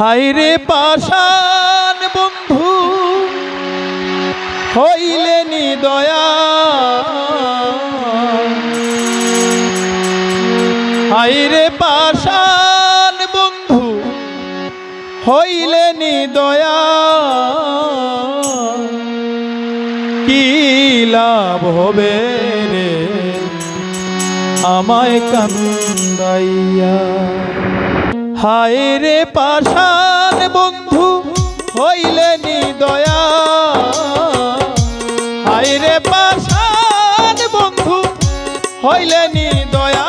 হাইরে পাশান বন্ধু, হইলে নি দয়া। হাইরে পাশান বন্ধু, হইলে নি দয়া। কি লাভ হবে রে আমায় কান্দাইয়া? হায় রে পাশান বন্ধু, হইলে নি দয়া। হায় রে পাশান বন্ধু, হইলে নি দয়া।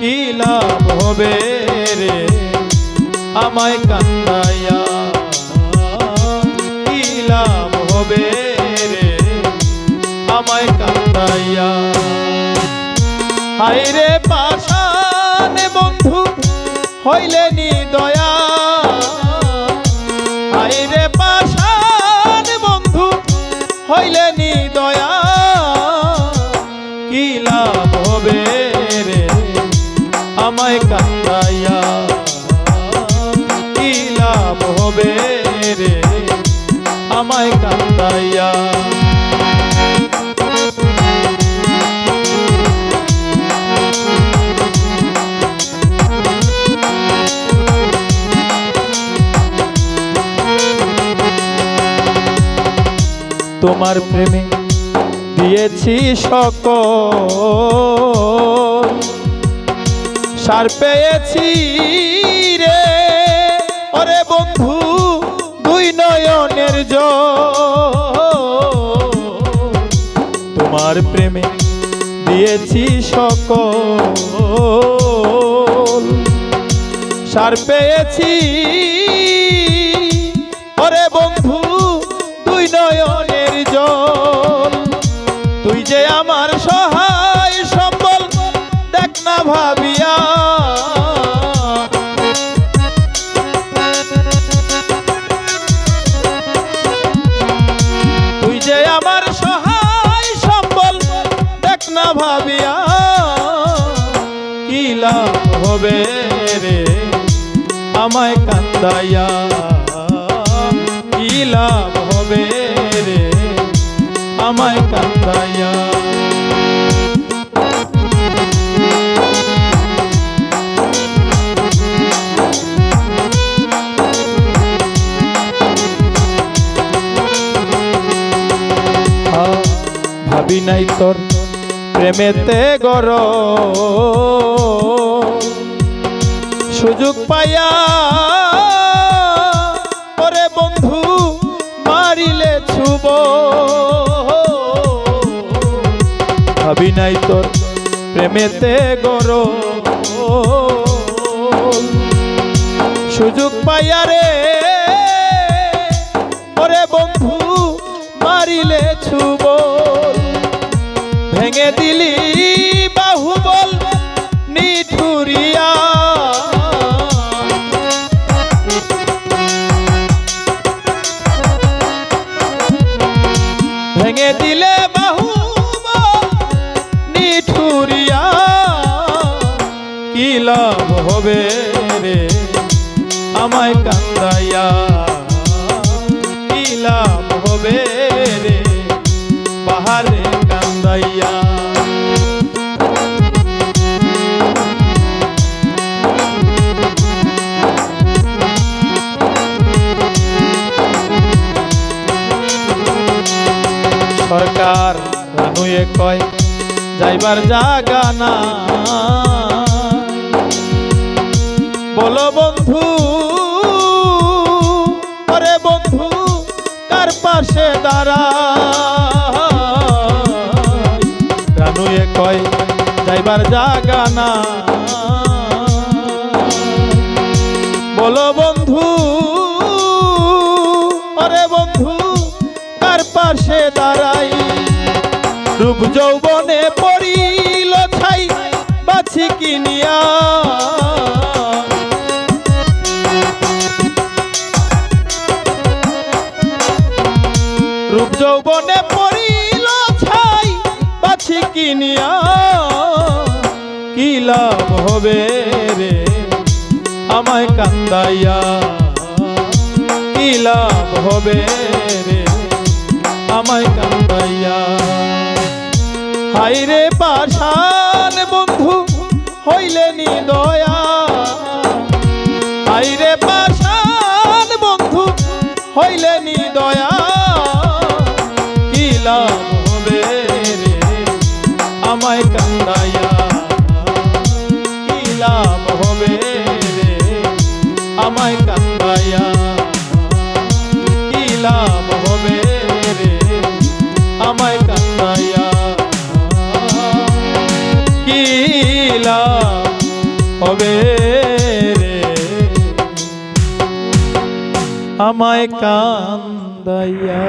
কি লাভ হবে রে আমায় কান্দাইয়া? কি লাভ হবে রে আমায় কান্দাইয়া? হাইরে পাশানে বন্ধু হইলে নি দয়া হাইরে পাশানে বন্ধু হইলে নি দয়া। কি লাভ হবে রে? আমায় কান্দাইয়া। কি লাভ হবে রে? আমায় কান্দাইয়া। তোমার প্রেমে দিয়েছি সকল। সার পেয়েছি রে। ওরে বন্ধু, দুই নয়নের জল তোমার প্রেমে দিয়েছি সকল। সার পেয়েছি। ওরে বন্ধু না ভাবিয়া। তুই যে আমার সহায় সম্বল, দেখ না ভাবিয়া, কি হবে রে? আমায় কান্দাইয়া, কি লাভ হবে রে? আমায় কান্দাইয়া। ভাবি নাই তোর প্রেমেতে গর সুযোগ পাইয়া ওরে বন্ধু মারিলে ছুব। ভাবি নাই তোর প্রেমেতে গর সুযোগ পাইয়া রে নিঠুরিয়া কি লাভ হবে রে? আমায় কান্দাইয়া, কি লাভ হবে রে? পাহাড়ে কান্দাইয়া। সরকার রানুয়ে কয় যাইবার জাগা না। বলো বন্ধু, ওরে বন্ধু, কার পাশে দাঁড়া রানুয়ে কয়, যাইবার জাগা না। বলো বন্ধু, ওরে বন্ধু, কার পাশে দাঁড়াই? রূপ যৌবনে পড়িল ছাই, বাছি কিনিয়া। রূপ যৌবনে পড়িল ছাই, বাছি কিনিয়া। কি লাভ হবে রে? আমায় কান্দাইয়া। কি লাভ হবে রে? আমায় কান্দাইয়া। হাইরে পাশান বন্ধু, হইলে নি দয়া। হাইরে পাশান বন্ধু, হইলে নি দয়া। কি লাভ হবে রে, আমায় কান্দাইয়া? কি লাভ হবে রে, আমায় কান্দাইয়া? কি লাভ হবে রে, আমায় লাভ হবে আমায় কান্দাইয়া